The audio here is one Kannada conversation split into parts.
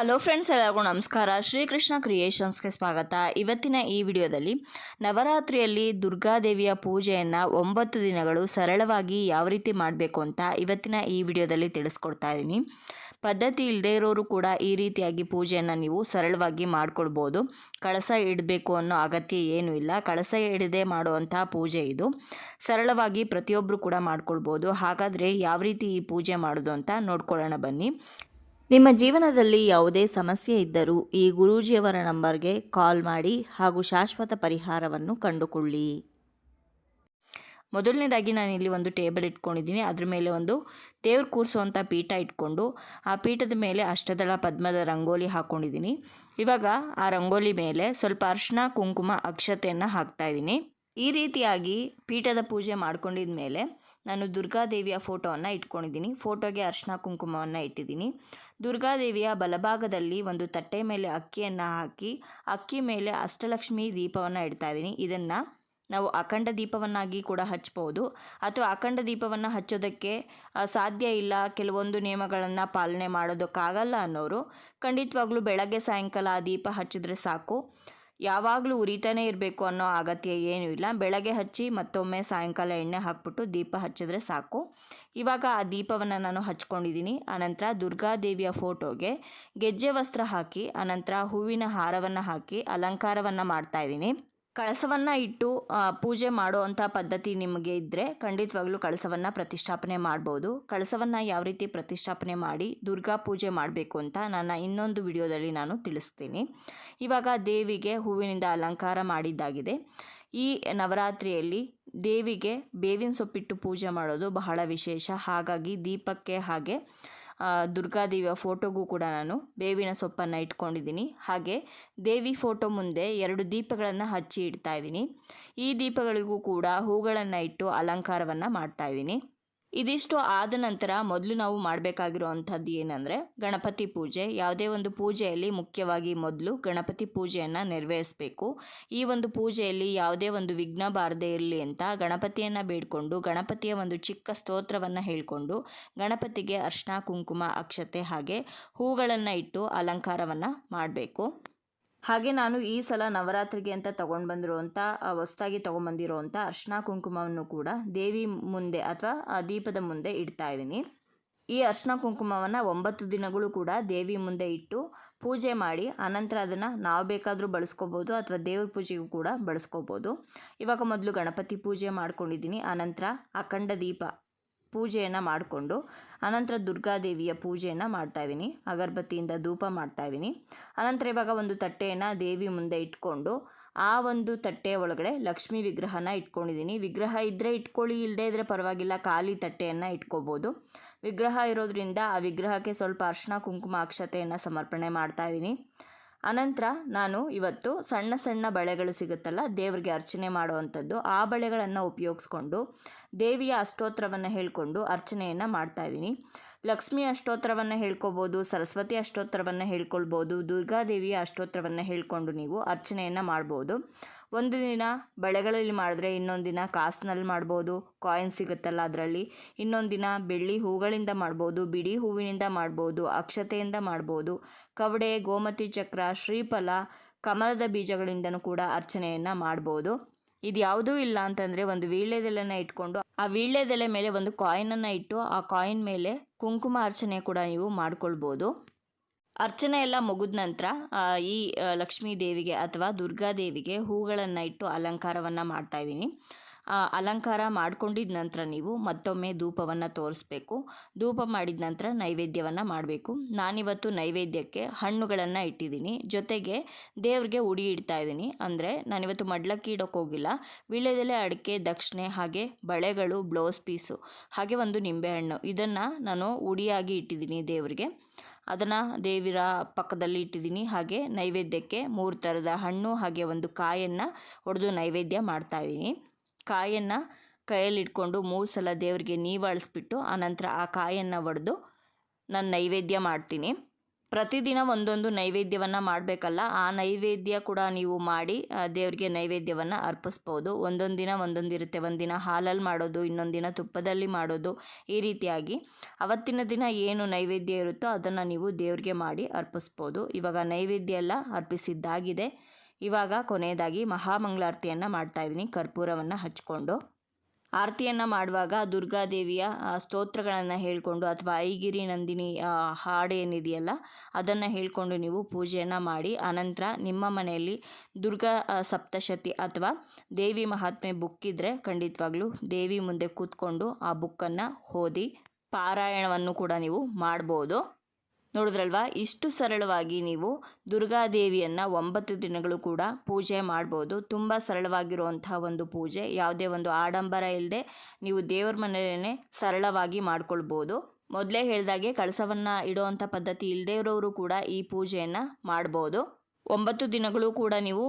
ಹಲೋ ಫ್ರೆಂಡ್ಸ್ ಎಲ್ಲರಿಗೂ ನಮಸ್ಕಾರ. ಶ್ರೀಕೃಷ್ಣ ಕ್ರಿಯೇಷನ್ಸ್ಗೆ ಸ್ವಾಗತ. ಇವತ್ತಿನ ಈ ವಿಡಿಯೋದಲ್ಲಿ ನವರಾತ್ರಿಯಲ್ಲಿ ದುರ್ಗಾದೇವಿಯ ಪೂಜೆಯನ್ನು ಒಂಬತ್ತು ದಿನಗಳು ಸರಳವಾಗಿ ಯಾವ ರೀತಿ ಮಾಡಬೇಕು ಅಂತ ಇವತ್ತಿನ ಈ ವಿಡಿಯೋದಲ್ಲಿ ತಿಳಿಸ್ಕೊಡ್ತಾ ಇದ್ದೀನಿ. ಪದ್ಧತಿ ಇಲ್ಲದೇ ಇರೋರು ಕೂಡ ಈ ರೀತಿಯಾಗಿ ಪೂಜೆಯನ್ನು ನೀವು ಸರಳವಾಗಿ ಮಾಡಿಕೊಳ್ಬೋದು ಕಳಸ ಇಡಬೇಕು ಅನ್ನೋ ಅಗತ್ಯ ಏನೂ ಇಲ್ಲ. ಕಳಸ ಇಡದೆ ಮಾಡುವಂತಹ ಪೂಜೆ ಇದು. ಸರಳವಾಗಿ ಪ್ರತಿಯೊಬ್ಬರು ಕೂಡ ಮಾಡ್ಕೊಳ್ಬೋದು. ಹಾಗಾದರೆ ಯಾವ ರೀತಿ ಈ ಪೂಜೆ ಮಾಡೋದು ಅಂತ ನೋಡ್ಕೊಳ್ಳೋಣ ಬನ್ನಿ. ನಿಮ್ಮ ಜೀವನದಲ್ಲಿ ಯಾವುದೇ ಸಮಸ್ಯೆ ಇದ್ದರೂ ಈ ಗುರೂಜಿಯವರ ನಂಬರ್ಗೆ ಕಾಲ್ ಮಾಡಿ ಹಾಗೂ ಶಾಶ್ವತ ಪರಿಹಾರವನ್ನು ಕಂಡುಕೊಳ್ಳಿ. ಮೊದಲನೇದಾಗಿ ನಾನು ಇಲ್ಲಿ ಒಂದು ಟೇಬಲ್ ಇಟ್ಕೊಂಡಿದ್ದೀನಿ. ಅದ್ರ ಮೇಲೆ ಒಂದು ದೇವ್ರು ಕೂರಿಸುವಂಥ ಪೀಠ ಇಟ್ಕೊಂಡು ಆ ಪೀಠದ ಮೇಲೆ ಅಷ್ಟದಳ ಪದ್ಮದ ರಂಗೋಲಿ ಹಾಕ್ಕೊಂಡಿದ್ದೀನಿ ಇವಾಗ ಆ ರಂಗೋಲಿ ಮೇಲೆ ಸ್ವಲ್ಪ ಅರ್ಶಿನ ಕುಂಕುಮ, ಅಕ್ಷತೆಯನ್ನು ಹಾಕ್ತಾ ಇದ್ದೀನಿ. ಈ ರೀತಿಯಾಗಿ ಪೀಠದ ಪೂಜೆ ಮಾಡ್ಕೊಂಡಿದ ಮೇಲೆ ನಾನು ದುರ್ಗಾದೇವಿಯ ಫೋಟೋವನ್ನು ಇಟ್ಕೊಂಡಿದ್ದೀನಿ. ಫೋಟೋಗೆ ಅರ್ಶಿನ ಕುಂಕುಮವನ್ನು ಇಟ್ಟಿದ್ದೀನಿ. ದುರ್ಗಾದೇವಿಯ ಬಲಭಾಗದಲ್ಲಿ ಒಂದು ತಟ್ಟೆ ಮೇಲೆ ಅಕ್ಕಿಯನ್ನು ಹಾಕಿ, ಅಕ್ಕಿ ಮೇಲೆ ಅಷ್ಟಲಕ್ಷ್ಮಿ ದೀಪವನ್ನು ಇಡ್ತಾ ಇದ್ದೀನಿ. ಇದನ್ನು ನಾವು ಅಖಂಡ ದೀಪವನ್ನಾಗಿ ಕೂಡ ಹಚ್ಬೋದು. ಅಥವಾ ಅಖಂಡ ದೀಪವನ್ನು ಹಚ್ಚೋದಕ್ಕೆ ಸಾಧ್ಯ ಇಲ್ಲ, ಕೆಲವೊಂದು ನಿಯಮಗಳನ್ನು ಪಾಲನೆ ಮಾಡೋದಕ್ಕಾಗಲ್ಲ ಅನ್ನೋರು ಖಂಡಿತವಾಗ್ಲೂ ಬೆಳಗ್ಗೆ ಸಾಯಂಕಾಲ ಆ ದೀಪ ಹಚ್ಚಿದ್ರೆ ಸಾಕು. ಯಾವಾಗಲೂ ಉರಿತಾನೆ ಇರಬೇಕು ಅನ್ನೋ ಅಗತ್ಯ ಏನೂ ಇಲ್ಲ. ಬೆಳಗ್ಗೆ ಹಚ್ಚಿ ಮತ್ತೊಮ್ಮೆ ಸಾಯಂಕಾಲ ಎಣ್ಣೆ ಹಾಕ್ಬಿಟ್ಟು ದೀಪ ಹಚ್ಚಿದ್ರೆ ಸಾಕು. ಇವಾಗ ಆ ದೀಪವನ್ನು ನಾನು ಹಚ್ಕೊಂಡಿದ್ದೀನಿ ಆನಂತರ ದುರ್ಗಾದೇವಿಯ ಫೋಟೋಗೆ ಗೆಜ್ಜೆ ವಸ್ತ್ರ ಹಾಕಿ ಆನಂತರ ಹೂವಿನ ಹಾರವನ್ನು ಹಾಕಿ, ಅಲಂಕಾರವನ್ನು ಮಾಡ್ತಾ ಇದ್ದೀನಿ ಕಳಸವನ್ನು ಇಟ್ಟು ಪೂಜೆ ಮಾಡುವಂಥ ಪದ್ಧತಿ ನಿಮಗೆ ಇದ್ದರೆ ಖಂಡಿತವಾಗ್ಲೂ ಕಳಸವನ್ನು ಪ್ರತಿಷ್ಠಾಪನೆ ಮಾಡ್ಬೋದು. ಕಳಸವನ್ನು ಯಾವ ರೀತಿ ಪ್ರತಿಷ್ಠಾಪನೆ ಮಾಡಿ ದುರ್ಗಾ ಪೂಜೆ ಮಾಡಬೇಕು ಅಂತ ನನ್ನ ಇನ್ನೊಂದು ವಿಡಿಯೋದಲ್ಲಿ ನಾನು ತಿಳಿಸ್ತೀನಿ. ಇವಾಗ ದೇವಿಗೆ ಹೂವಿನಿಂದ ಅಲಂಕಾರ ಮಾಡಿದ್ದಾಗಿದೆ. ಈ ನವರಾತ್ರಿಯಲ್ಲಿ ದೇವಿಗೆ ಬೇವಿನ ಸೊಪ್ಪಿಟ್ಟು ಪೂಜೆ ಮಾಡೋದು ಬಹಳ ವಿಶೇಷ. ಹಾಗಾಗಿ ದೀಪಕ್ಕೆ ಹಾಗೆ ದುರ್ಗಾದೇವಿಯ ಫೋಟೋಗೂ ಕೂಡ ನಾನು ಬೇವಿನ ಸೊಪ್ಪನ್ನು ಇಟ್ಕೊಂಡಿದ್ದೀನಿ. ಹಾಗೆ ದೇವಿ ಫೋಟೋ ಮುಂದೆ ಎರಡು ದೀಪಗಳನ್ನು ಹಚ್ಚಿ ಇಡ್ತಾ ಇದ್ದೀನಿ. ಈ ದೀಪಗಳಿಗೂ ಕೂಡ ಹೂಗಳನ್ನು ಇಟ್ಟು ಅಲಂಕಾರವನ್ನು ಮಾಡ್ತಾ ಇದ್ದೀನಿ. ಇದಿಷ್ಟು ಆದ ನಂತರ ಮೊದಲು ನಾವು ಮಾಡಬೇಕಾಗಿರುವಂಥದ್ದು ಏನಂದರೆ ಗಣಪತಿ ಪೂಜೆ. ಯಾವುದೇ ಒಂದು ಪೂಜೆಯಲ್ಲಿ ಮುಖ್ಯವಾಗಿ ಮೊದಲು ಗಣಪತಿ ಪೂಜೆಯನ್ನು ನೆರವೇರಿಸಬೇಕು. ಈ ಒಂದು ಪೂಜೆಯಲ್ಲಿ ಯಾವುದೇ ಒಂದು ವಿಘ್ನ ಬಾರದೇ ಇರಲಿ ಅಂತ ಗಣಪತಿಯನ್ನು ಬೇಡಿಕೊಂಡು, ಗಣಪತಿಯ ಒಂದು ಚಿಕ್ಕ ಸ್ತೋತ್ರವನ್ನು ಹೇಳಿಕೊಂಡು, ಗಣಪತಿಗೆ ಅರ್ಶನ, ಕುಂಕುಮ, ಅಕ್ಷತೆ ಹಾಗೆ ಹೂಗಳನ್ನು ಇಟ್ಟು ಅಲಂಕಾರವನ್ನು ಮಾಡಬೇಕು. ಹಾಗೆ ನಾನು ಈ ಸಲ ನವರಾತ್ರಿಗೆ ಅಂತ ತೊಗೊಂಡು ಬಂದಿರುವಂಥ ಹೊಸ್ದಾಗಿ ತೊಗೊಂಬಂದಿರುವಂಥ ಅರ್ಶಿನ ಕುಂಕುಮವನ್ನು ಕೂಡ ದೇವಿ ಮುಂದೆ ಅಥವಾ, ಆ, ದೀಪದ ಮುಂದೆ ಇಡ್ತಾ ಇದ್ದೀನಿ. ಈ ಅರ್ಶಿನ ಕುಂಕುಮವನ್ನು ಒಂಬತ್ತು ದಿನಗಳು ಕೂಡ ದೇವಿ ಮುಂದೆ ಇಟ್ಟು ಪೂಜೆ ಮಾಡಿ ಆನಂತರ ಅದನ್ನು ನಾವು ಬೇಕಾದರೂ ಬಳಸ್ಕೋಬೋದು ಅಥವಾ ದೇವ್ರ ಪೂಜೆಗೂ ಕೂಡ ಬಳಸ್ಕೋಬೋದು. ಇವಾಗ ಮೊದಲು ಗಣಪತಿ ಪೂಜೆ ಮಾಡ್ಕೊಂಡಿದ್ದೀನಿ ಆನಂತರ ಅಖಂಡ ದೀಪ. ಪೂಜೆಯನ್ನು ಮಾಡಿಕೊಂಡು ಅನಂತರ ದುರ್ಗಾದೇವಿಯ ಪೂಜೆಯನ್ನು ಮಾಡ್ತಾಯಿದ್ದೀನಿ ಅಗರಬತ್ತಿಯಿಂದ ಧೂಪ ಮಾಡ್ತಾಯಿದ್ದೀನಿ ಅನಂತರ ಇವಾಗ ಒಂದು ತಟ್ಟೆಯನ್ನು ದೇವಿ ಮುಂದೆ ಇಟ್ಕೊಂಡು ಆ ಒಂದು ತಟ್ಟೆಯ ಒಳಗಡೆ ಲಕ್ಷ್ಮೀ ವಿಗ್ರಹನ ಇಟ್ಕೊಂಡಿದ್ದೀನಿ. ವಿಗ್ರಹ ಇದ್ದರೆ ಇಟ್ಕೊಳ್ಳಿ ಇಲ್ಲದೇ ಇದ್ದರೆ ಪರವಾಗಿಲ್ಲ, ಖಾಲಿ ತಟ್ಟೆಯನ್ನು ಇಟ್ಕೋಬೋದು. ವಿಗ್ರಹ ಇರೋದ್ರಿಂದ ಆ ವಿಗ್ರಹಕ್ಕೆ ಸ್ವಲ್ಪ ಅರ್ಶಿನ ಕುಂಕುಮ ಅಕ್ಷತೆಯನ್ನು ಸಮರ್ಪಣೆ ಮಾಡ್ತಾಯಿದ್ದೀನಿ ಅನಂತರ ನಾನು ಇವತ್ತು ಸಣ್ಣ ಸಣ್ಣ ಬಳೆಗಳು ಸಿಗುತ್ತಲ್ಲ, ದೇವರಿಗೆ ಅರ್ಚನೆ ಮಾಡುವಂಥದ್ದು, ಆ ಬಳೆಗಳನ್ನು ಉಪಯೋಗಿಸ್ಕೊಂಡು, ದೇವಿಯ ಅಷ್ಟೋತ್ತರವನ್ನು ಹೇಳಿಕೊಂಡು ಅರ್ಚನೆಯನ್ನು ಮಾಡ್ತಾಯಿದ್ದೀನಿ ಲಕ್ಷ್ಮಿ ಅಷ್ಟೋತ್ತರವನ್ನು ಹೇಳ್ಕೊಬೋದು, ಸರಸ್ವತಿ ಅಷ್ಟೋತ್ತರವನ್ನು ಹೇಳ್ಕೊಳ್ಬೋದು, ದುರ್ಗಾದೇವಿಯ ಅಷ್ಟೋತ್ತರವನ್ನು ಹೇಳ್ಕೊಂಡು ನೀವು ಅರ್ಚನೆಯನ್ನು ಮಾಡ್ಬೋದು. ಒಂದು ದಿನ ಬಳೆಗಳಲ್ಲಿ ಮಾಡಿದ್ರೆ ಇನ್ನೊಂದು ದಿನ ಕಾಸಿನಲ್ಲಿ ಮಾಡ್ಬೋದು ಕಾಯಿನ್ ಸಿಗುತ್ತಲ್ಲ ಅದರಲ್ಲಿ. ಇನ್ನೊಂದು ದಿನ ಬೆಳ್ಳಿ ಹೂಗಳಿಂದ ಮಾಡ್ಬೋದು ಬಿಡಿ ಹೂವಿನಿಂದ ಮಾಡ್ಬೋದು, ಅಕ್ಷತೆಯಿಂದ ಮಾಡ್ಬೋದು. ಕವಡೆ, ಗೋಮತಿ ಚಕ್ರ, ಶ್ರೀಫಲ, ಕಮಲದ ಬೀಜಗಳಿಂದನೂ ಕೂಡ ಅರ್ಚನೆಯನ್ನು ಮಾಡ್ಬೋದು. ಇದು ಯಾವುದೂ ಇಲ್ಲ ಅಂತಂದರೆ ಒಂದು ವೀಳ್ಯದೆಲೆನ ಇಟ್ಕೊಂಡು, ಆ ವೀಳ್ಯದೆಲೆ ಮೇಲೆ ಒಂದು ಕಾಯಿನನ್ನು ಇಟ್ಟು, ಆ ಕಾಯಿನ್ ಮೇಲೆ ಕುಂಕುಮ ಅರ್ಚನೆ ಕೂಡ ನೀವು ಮಾಡ್ಕೊಳ್ಬೋದು. ಅರ್ಚನೆ ಎಲ್ಲ ಮುಗಿದ ನಂತರ ಈ ಲಕ್ಷ್ಮೀ ದೇವಿಗೆ ಅಥವಾ ದುರ್ಗಾದೇವಿಗೆ ಹೂಗಳನ್ನು ಇಟ್ಟು ಅಲಂಕಾರವನ್ನು ಮಾಡ್ತಾಯಿದ್ದೀನಿ ಅಲಂಕಾರ ಮಾಡ್ಕೊಂಡಿದ ನಂತರ ನೀವು ಮತ್ತೊಮ್ಮೆ ಧೂಪವನ್ನು ತೋರಿಸ್ಬೇಕು. ಧೂಪ ಮಾಡಿದ ನಂತರ ನೈವೇದ್ಯವನ್ನು ಮಾಡಬೇಕು. ನಾನಿವತ್ತು ನೈವೇದ್ಯಕ್ಕೆ ಹಣ್ಣುಗಳನ್ನು ಇಟ್ಟಿದ್ದೀನಿ. ಜೊತೆಗೆ ದೇವ್ರಿಗೆ ಉಡಿ ಇಡ್ತಾ ಇದ್ದೀನಿ. ಅಂದರೆ ನಾನಿವತ್ತು ಮಡ್ಲಕ್ಕಿ ಇಡೋಕೆ ಹೋಗಿಲ್ಲ. ವೀಳ್ಯದೆಲೆ ಅಡಿಕೆ, ದಕ್ಷಿಣೆ ಹಾಗೆ ಬಳೆಗಳು, ಬ್ಲೌಸ್ ಪೀಸು ಹಾಗೆ ಒಂದು ನಿಂಬೆಹಣ್ಣು ಇದನ್ನು ನಾನು ಉಡಿಯಾಗಿ ಇಟ್ಟಿದ್ದೀನಿ ದೇವರಿಗೆ. ಅದನ್ನು ದೇವಿರ ಪಕ್ಕದಲ್ಲಿ ಇಟ್ಟಿದ್ದೀನಿ. ಹಾಗೆ ನೈವೇದ್ಯಕ್ಕೆ ಮೂರು ಥರದ ಹಣ್ಣು ಹಾಗೆ ಒಂದು ಕಾಯನ್ನು ಹೊಡೆದು ನೈವೇದ್ಯ ಮಾಡ್ತಾಯಿದ್ದೀನಿ ಕಾಯನ್ನು ಕೈಯಲ್ಲಿಟ್ಕೊಂಡು ಮೂರು ಸಲ ದೇವರಿಗೆ ನೀವಾಳಿಸ್ಬಿಟ್ಟು ಆನಂತರ ಆ ಕಾಯನ್ನು ಒಡೆದು ನಾನು ನೈವೇದ್ಯ ಮಾಡ್ತೀನಿ. ಪ್ರತಿದಿನ ಒಂದೊಂದು ನೈವೇದ್ಯವನ್ನು ಮಾಡಬೇಕಲ್ಲ, ಆ ನೈವೇದ್ಯ ಕೂಡ ನೀವು ಮಾಡಿ ದೇವರಿಗೆ ನೈವೇದ್ಯವನ್ನು ಅರ್ಪಿಸ್ಬೋದು. ಒಂದೊಂದು ದಿನ ಒಂದೊಂದು ಇರುತ್ತೆ. ಒಂದಿನ ಹಾಲಲ್ಲಿ ಮಾಡೋದು, ಇನ್ನೊಂದು ದಿನ ತುಪ್ಪದಲ್ಲಿ ಮಾಡೋದು ಈ ರೀತಿಯಾಗಿ. ಅವತ್ತಿನ ದಿನ ಏನು ನೈವೇದ್ಯ ಇರುತ್ತೋ ಅದನ್ನು ನೀವು ದೇವ್ರಿಗೆ ಮಾಡಿ ಅರ್ಪಿಸ್ಬೋದು. ಇವಾಗ ನೈವೇದ್ಯ ಎಲ್ಲ ಅರ್ಪಿಸಿದ್ದಾಗಿದೆ. ಇವಾಗ ಕೊನೆಯದಾಗಿ ಮಹಾಮಂಗಳಾರತಿಯನ್ನು ಮಾಡ್ತಾ ಇದ್ದೀನಿ. ಕರ್ಪೂರವನ್ನು ಹಚ್ಕೊಂಡು. ಆರತಿಯನ್ನು ಮಾಡುವಾಗ ದುರ್ಗಾದೇವಿಯ ಸ್ತೋತ್ರಗಳನ್ನು ಹೇಳಿಕೊಂಡು ಅಥವಾ ಐಗಿರಿ ನಂದಿನಿ ಹಾಡು ಏನಿದೆಯಲ್ಲ ಅದನ್ನು ಹೇಳಿಕೊಂಡು ನೀವು ಪೂಜೆಯನ್ನು ಮಾಡಿ, ಆನಂತರ ನಿಮ್ಮ ಮನೆಯಲ್ಲಿ ದುರ್ಗಾ ಸಪ್ತಶತಿ ಅಥವಾ ದೇವಿ ಮಹಾತ್ಮೆ ಬುಕ್ ಇದ್ದರೆ ಖಂಡಿತವಾಗ್ಲೂ ದೇವಿ ಮುಂದೆ ಕೂತ್ಕೊಂಡು ಆ ಬುಕ್ಕನ್ನು ಓದಿ ಪಾರಾಯಣವನ್ನು ಕೂಡ ನೀವು ಮಾಡ್ಬೋದು. ನೋಡಿದ್ರಲ್ವಾ? ಇಷ್ಟು ಸರಳವಾಗಿ ನೀವು ದುರ್ಗಾದೇವಿಯನ್ನು ಒಂಬತ್ತು ದಿನಗಳು ಕೂಡ ಪೂಜೆ ಮಾಡ್ಬೋದು. ತುಂಬ ಸರಳವಾಗಿರುವಂತಹ ಒಂದು ಪೂಜೆ. ಯಾವುದೇ ಒಂದು ಆಡಂಬರ ಇಲ್ಲದೆ ನೀವು ದೇವ್ರ ಮನೆಯೇ ಸರಳವಾಗಿ ಮಾಡ್ಕೊಳ್ಬೋದು. ಮೊದಲೇ ಹೇಳಿದಾಗೆ ಕಳಸವನ್ನು ಇಡುವಂಥ ಪದ್ಧತಿ ಇಲ್ಲದೇ ಇರೋರು ಕೂಡ ಈ ಪೂಜೆಯನ್ನು ಮಾಡ್ಬೋದು. ಒಂಬತ್ತು ದಿನಗಳು ಕೂಡ ನೀವು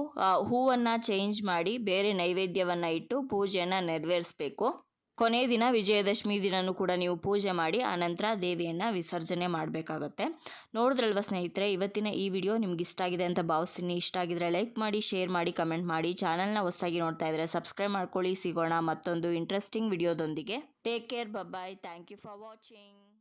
ಹೂವನ್ನು ಚೇಂಜ್ ಮಾಡಿ ಬೇರೆ ನೈವೇದ್ಯವನ್ನು ಇಟ್ಟು ಪೂಜೆಯನ್ನು ನೆರವೇರಿಸಬೇಕು. ಕೊನೆಯ ದಿನ ವಿಜಯದಶಮಿ ದಿನನೂ ಕೂಡ ನೀವು ಪೂಜೆ ಮಾಡಿ ಆನಂತರ ದೇವಿಯನ್ನು ವಿಸರ್ಜನೆ ಮಾಡಬೇಕಾಗತ್ತೆ. ನೋಡಿದ್ರಲ್ವ ಸ್ನೇಹಿತರೆ, ಇವತ್ತಿನ ಈ ವಿಡಿಯೋ ನಿಮ್ಗೆ ಇಷ್ಟ ಆಗಿದೆ ಅಂತ ಭಾವಿಸ್ತೀನಿ. ಇಷ್ಟ ಆಗಿದ್ರೆ ಲೈಕ್ ಮಾಡಿ, ಶೇರ್ ಮಾಡಿ, ಕಮೆಂಟ್ ಮಾಡಿ. ಚಾನಲ್ನ ಹೊಸದಾಗಿ ನೋಡ್ತಾ ಇದ್ದರೆ ಸಬ್ಸ್ಕ್ರೈಬ್ ಮಾಡ್ಕೊಳ್ಳಿ. ಸಿಗೋಣ ಮತ್ತೊಂದು interesting ವಿಡಿಯೋದೊಂದಿಗೆ. Take care bye bye thank you for watching